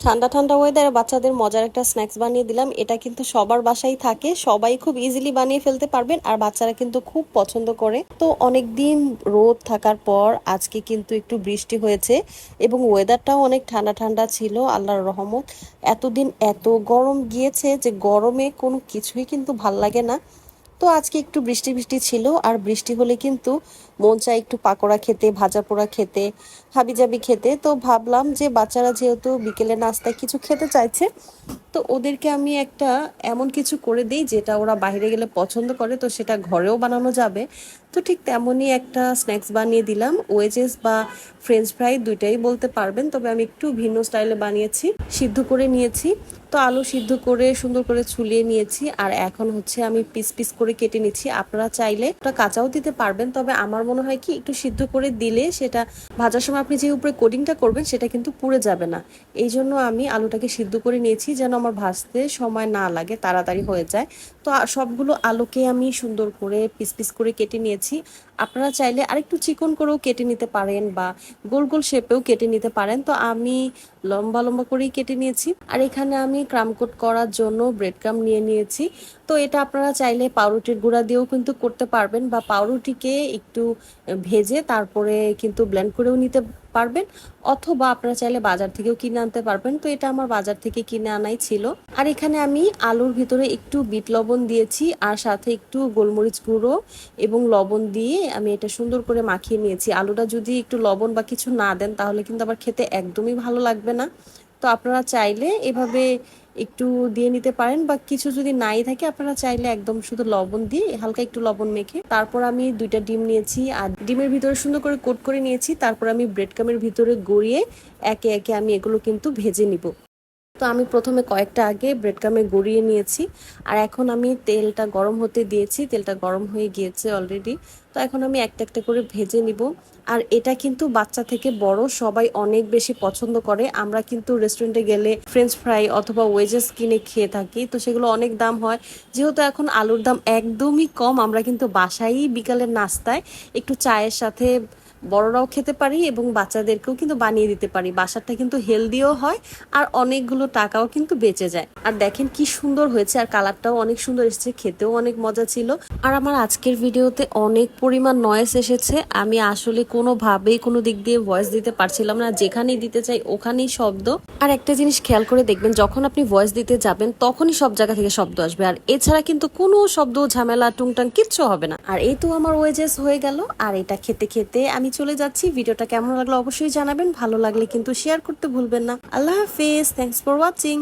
ঠান্ডা ঠান্ডা ওয়েদারে বাচ্চাদের মজার একটা স্ন্যাক্স বানিয়ে দিলাম। এটা কিন্তু সবার বাসায় থাকে। সবাই খুব ইজিলি বানিয়ে ফেলতে পারবেন আর বাচ্চারা কিন্তু খুব পছন্দ করে। তো অনেক দিন রোদ থাকার পর আজকে কিন্তু একটু বৃষ্টি হয়েছে এবং ওয়েদারটাও অনেক ঠান্ডা ঠান্ডা ছিল, আল্লাহর রহমত। এতদিন এত গরম গিয়েছে যে গরমে কোনো কিছুই কিন্তু ভালো লাগে না। তো আজকে একটু বৃষ্টি বৃষ্টি ছিল, আর বৃষ্টি হলে কিন্তু মন চায় একটু পাকোড়া খেতে, ভাজা পোড়া খেতে হাবি হাবিজাবি খেতে। তো ভাবলাম যে বাচ্চারা যেহেতু বিকেলে নাস্তায় কিছু খেতে চাইছে, তো ওদেরকে আমি একটা এমন কিছু করে দিই যেটা ওরা বাইরে গেলে পছন্দ করে, তো সেটা ঘরেও বানানো যাবে। তো ঠিক তেমনই একটা স্ন্যাক্স বানিয়ে দিলাম। ওয়েজেস বা ফ্রেঞ্চ ফ্রাই দুইটাই বলতে পারবেন, তবে আমি একটু ভিন্ন স্টাইলে বানিয়েছি। সিদ্ধ করে নিয়েছি। তো আলু সিদ্ধ করে সুন্দর করে ছুলিয়ে নিয়েছি। আর এখন হচ্ছে আমি পিস পিস করে কেটে নিচ্ছি। আপনারা চাইলে ওটা কাঁচাও দিতে পারবেন, তবে আমার মনে হয় কি একটু সিদ্ধ করে দিলে সেটা ভাজার সময় আপনি যে উপরে কোডিংটা করবেন সেটা কিন্তু পুড়ে যাবে না। এই জন্য আমি আলুটাকে সিদ্ধ করে নিয়েছি যেন আমার ভাজতে সময় না লাগে, তাড়াতাড়ি হয়ে যায়। তো সবগুলো আলুকে আমি সুন্দর করে পিস পিস করে কেটে নিয়েছি। আপনারা চাইলে আরেকটু চিকন করেও কেটে নিতে পারেন বা গোল গোল শেপেও কেটে নিতে পারেন। তো আমি লম্বা লম্বা করেই কেটে নিয়েছি। আর এখানে আমি ক্রামকোট করার জন্য ব্রেড ক্রাম নিয়ে নিয়েছি। তো এটা আপনারা চাইলে পাউরুটির গুঁড়া দিয়েও কিন্তু করতে পারবেন বা পাউরুটিকে একটু ভেজে তারপরে কিন্তু ব্লেন্ড করেও নিতে পারবেন। অথবা আপনারা চাইলে বাজার থেকেও কিনে আনতে পারবেন। তো এটা আমার বাজার থেকে কিনে আনাই ছিল। আর এখানে আমি আলুর ভিতরে একটু বিট লবণ দিয়েছি। আর সাথে একটু গোলমরিচ গুঁড়ো এবং লবণ দিয়ে আমি এটা সুন্দর করে মাখিয়ে নিয়েছি। আলুটা যদি একটু লবণ বা কিছু না দেন তাহলে কিন্তু আবার খেতে একদমই ভালো লাগবে না। তো আপনারা চাইলে এভাবে একটু দিয়ে নিতে পারেন বা কিছু যদি নাই থাকে আপনারা চাইলে একদম শুধু লবণ দিয়ে হালকা একটু লবণ মেখে তারপর আমি দুইটা ডিম নিয়েছি আর ডিমের ভিতরে সুন্দর করে কোট করে নিয়েছি। তারপর আমি ব্রেড কামের ভিতরে গড়িয়ে একে একে আমি এগুলো কিন্তু ভেজে নিব। তো আমি প্রথমে কয়েকটা আগে ব্রেড কামে গড়িয়ে নিয়েছি, আর এখন আমি তেলটা গরম হতে দিয়েছি, তেলটা গরম হয়ে গিয়েছে অলরেডি তো এখন আমি একটা একটা করে ভেজে নিব। আর এটা কিন্তু বাচ্চা থেকে বড়, সবাই অনেক বেশি পছন্দ করে। আমরা কিন্তু রেস্টুরেন্টে গেলে ফ্রেঞ্চ ফ্রাই অথবা ওয়েজেস কিনে খেয়ে থাকি, তো সেগুলো অনেক দাম হয়। যেহেতু এখন আলুর দাম একদমই কম, আমরা কিন্তু বাসায়ই বিকালের নাস্তায় একটু চায়ের সাথে বড়রাও খেতে পারি এবং বাচ্চাদেরকেও কিন্তু বানিয়ে দিতে পারি। বাসারটা কিন্তু হেলদিও হয় আর অনেকগুলো টাকাও কিন্তু বেঁচে যায়। আর দেখেন কি সুন্দর হয়েছে আর কালারটাও অনেক সুন্দর এসেছে, খেতেও অনেক মজা ছিল। আর আমার আজকের ভিডিওতে অনেক পরিমাণ নয়েস এসেছে। আমি আসলে কোনোভাবেই কোনো দিক দিয়ে ভয়েস দিতে পারছিলাম না। যেখানেই দিতে চাই ওখানেই শব্দ। আর একটা জিনিস খেয়াল করে দেখবেন, যখন আপনি ভয়েস দিতে যাবেন, তখনই সব জায়গা থেকে শব্দ আসবে। আর এছাড়া কিন্তু কোনো শব্দ, ঝামেলা, টুংটাং কিচ্ছু হবে না। আর এই তো আমার ওয়েজেস হয়ে গেল। আর এটা খেতে খেতে আমি চলে যাচ্ছি। ভিডিওটা কেমন লাগল অবশ্যই জানাবেন। ভালো লাগলে কিন্তু শেয়ার করতে ভুলবেন না। আল্লাহ হাফিজ। Thanks for watching